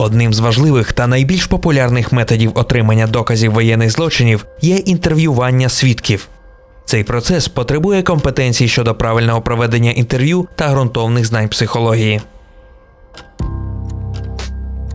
Одним з важливих та найбільш популярних методів отримання доказів воєнних злочинів є інтерв'ювання свідків. Цей процес потребує компетенцій щодо правильного проведення інтерв'ю та ґрунтовних знань психології.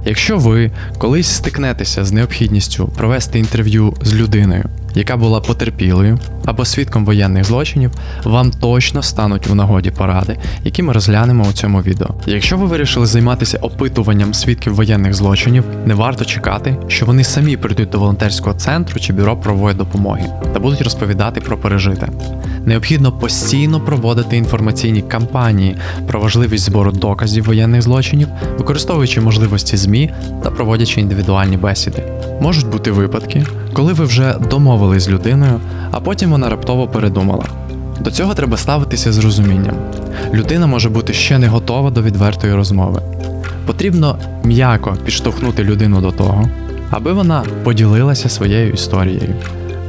Якщо ви колись стикнетеся з необхідністю провести інтерв'ю з людиною, яка була потерпілою або свідком воєнних злочинів, вам точно стануть у нагоді поради, які ми розглянемо у цьому відео. Якщо ви вирішили займатися опитуванням свідків воєнних злочинів, не варто чекати, що вони самі прийдуть до волонтерського центру чи бюро правової допомоги та будуть розповідати про пережите. Необхідно постійно проводити інформаційні кампанії про важливість збору доказів воєнних злочинів, використовуючи можливості ЗМІ та проводячи індивідуальні бесіди. Можуть бути випадки, коли ви вже домовились з людиною, а потім вона раптово передумала. До цього треба ставитися з розумінням. Людина може бути ще не готова до відвертої розмови. Потрібно м'яко підштовхнути людину до того, аби вона поділилася своєю історією.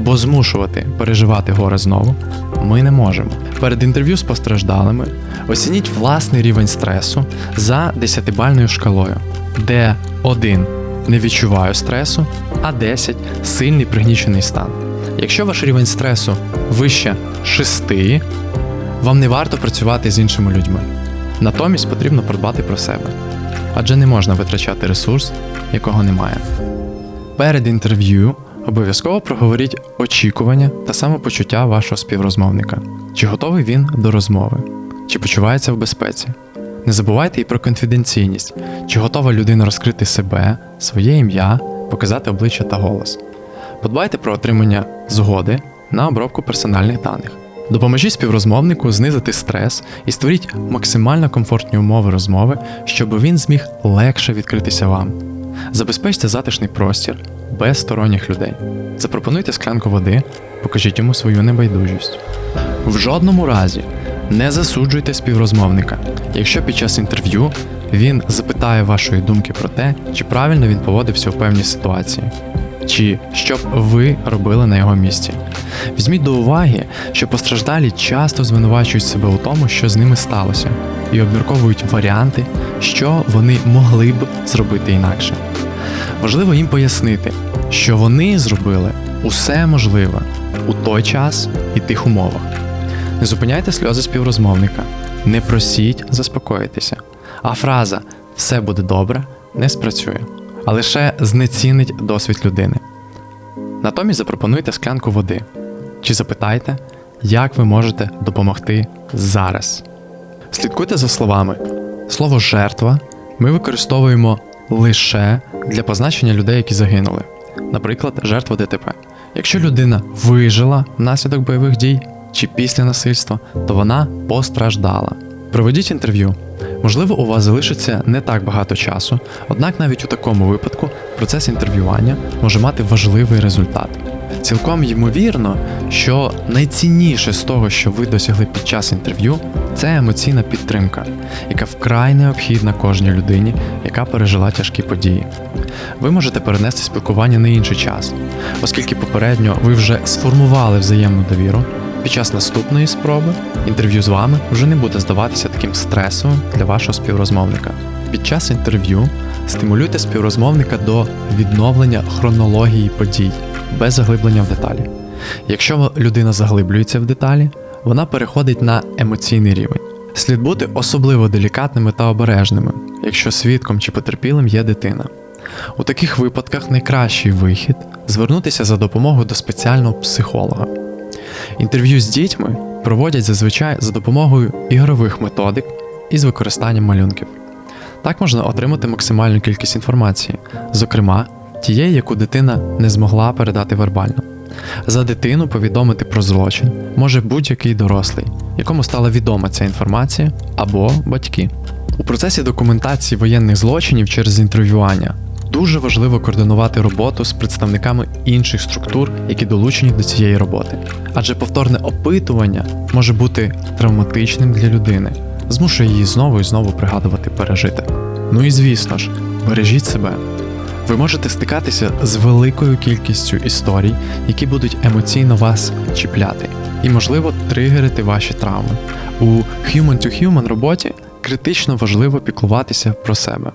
Бо змушувати переживати горе знову ми не можемо. Перед інтерв'ю з постраждалими оцініть власний рівень стресу за 10-бальною шкалою, де 1 не відчуваю стресу, а 10 сильний пригнічений стан. Якщо ваш рівень стресу вище 6, вам не варто працювати з іншими людьми. Натомість потрібно подбати про себе, адже не можна витрачати ресурс, якого немає. Перед інтерв'ю обов'язково проговоріть очікування та самопочуття вашого співрозмовника. Чи готовий він до розмови, чи почувається в безпеці. Не забувайте і про конфіденційність, чи готова людина розкрити себе, своє ім'я, показати обличчя та голос. Подбайте про отримання згоди на обробку персональних даних. Допоможіть співрозмовнику знизити стрес і створіть максимально комфортні умови розмови, щоб він зміг легше відкритися вам. Забезпечте затишний простір без сторонніх людей. Запропонуйте склянку води, покажіть йому свою небайдужість. В жодному разі не засуджуйте співрозмовника, якщо під час інтерв'ю він запитає вашої думки про те, чи правильно він поводився у певній ситуації, чи що б ви робили на його місці. Візьміть до уваги, що постраждалі часто звинувачують себе у тому, що з ними сталося, і обмірковують варіанти, що вони могли б зробити інакше. Важливо їм пояснити, що вони зробили усе можливе у той час і тих умовах. Не зупиняйте сльози співрозмовника, не просіть заспокоїтися. А фраза все буде добре не спрацює, а лише знецінить досвід людини. Натомість запропонуйте склянку води чи запитайте, як ви можете допомогти зараз. Слідкуйте за словами. Слово жертва ми використовуємо лише для позначення людей, які загинули, наприклад, жертва ДТП. Якщо людина вижила внаслідок бойових дій чи після насильства, то вона постраждала. Проведіть інтерв'ю. Можливо, у вас залишиться не так багато часу, однак навіть у такому випадку процес інтерв'ювання може мати важливий результат. Цілком ймовірно, що найцінніше з того, що ви досягли під час інтерв'ю, це емоційна підтримка, яка вкрай необхідна кожній людині, яка пережила тяжкі події. Ви можете перенести спілкування на інший час, оскільки попередньо ви вже сформували взаємну довіру. Під час наступної спроби інтерв'ю з вами вже не буде здаватися таким стресовим для вашого співрозмовника. Під час інтерв'ю стимулюйте співрозмовника до відновлення хронології подій без заглиблення в деталі. Якщо людина заглиблюється в деталі, вона переходить на емоційний рівень. Слід бути особливо делікатними та обережними, якщо свідком чи потерпілим є дитина. У таких випадках найкращий вихід звернутися за допомогою до спеціального психолога. Інтерв'ю з дітьми проводять зазвичай за допомогою ігрових методик і з використанням малюнків. Так можна отримати максимальну кількість інформації, зокрема, тієї, яку дитина не змогла передати вербально. За дитину повідомити про злочин може будь-який дорослий, якому стала відома ця інформація, або батьки. У процесі документації воєнних злочинів через інтерв'ювання дуже важливо координувати роботу з представниками інших структур, які долучені до цієї роботи. Адже повторне опитування може бути травматичним для людини, змушує її знову і знову пригадувати пережите. Ну і звісно ж, бережіть себе. Ви можете стикатися з великою кількістю історій, які будуть емоційно вас чіпляти, і, можливо, тригерити ваші травми. У human-to-human роботі критично важливо піклуватися про себе.